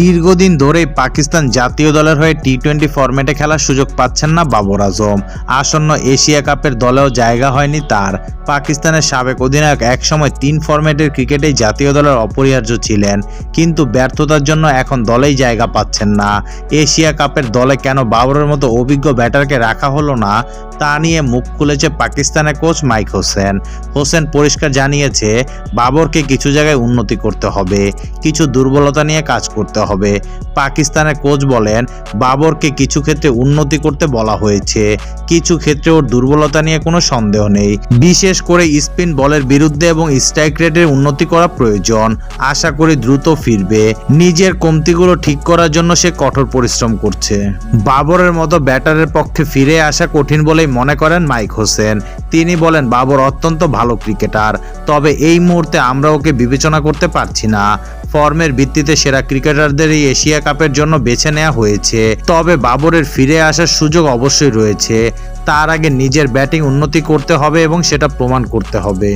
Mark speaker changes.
Speaker 1: দীর্ঘদিন ধরেই পাকিস্তান জাতীয় দলের হয়ে টি টোয়েন্টি ফরম্যাটে খেলার সুযোগ পাচ্ছেন না বাবর আজম। আসন্ন এশিয়া কাপের দলেও জায়গা হয়নি তার। পাকিস্তানের সাবেক অধিনায়ক একসময় তিন ফরম্যাটের ক্রিকেটেই জাতীয় দলের অপরিহার্য ছিলেন। কিন্তু ব্যর্থতার জন্য এখন দলেই জায়গা পাচ্ছেন না। এশিয়া কাপের দলে কেন বাবরের মতো অভিজ্ঞ ব্যাটারকে রাখা হলো না, তা নিয়ে মুখ খুলেছে পাকিস্তানের কোচ মাইক হোসেন। হোসেন পরিষ্কার জানিয়েছে, বাবরকে কিছু জায়গায় উন্নতি করতে হবে, কিছু দুর্বলতা নিয়ে কাজ করতে হবে। পাকিস্তানের কোচ বলেন, বাবরকে কিছু ক্ষেত্রে উন্নতি করতে বলা হয়েছে। কিছু ক্ষেত্রে ওর দুর্বলতা নিয়ে কোনো সন্দেহ নেই। বিশেষ করে স্পিন বলের বিরুদ্ধে এবং স্ট্রাইক রেটের উন্নতি করা প্রয়োজন। আশা করি দ্রুত ফিরবে। নিজের কমতিগুলো ঠিক করার জন্য সে কঠোর পরিশ্রম করছে। বাবরের মতো ব্যাটারের পক্ষে ফিরে আসা কঠিন বলেই মনে করেন মাইক হোসেন। তিনি বলেন, বাবর অত্যন্ত ভালো ক্রিকেটার, তবে এই মুহূর্তে আমরা ওকে বিবেচনা করতে পারছি না। ফর্মের ভিত্তিতে সেরা ক্রিকেটারদের এই এশিয়া কাপের জন্য বেছে নেওয়া হয়েছে। তবে বাবরের ফিরে আসার সুযোগ অবশ্যই রয়েছে। তার আগে নিজের ব্যাটিং উন্নতি করতে হবে এবং সেটা প্রমাণ করতে হবে।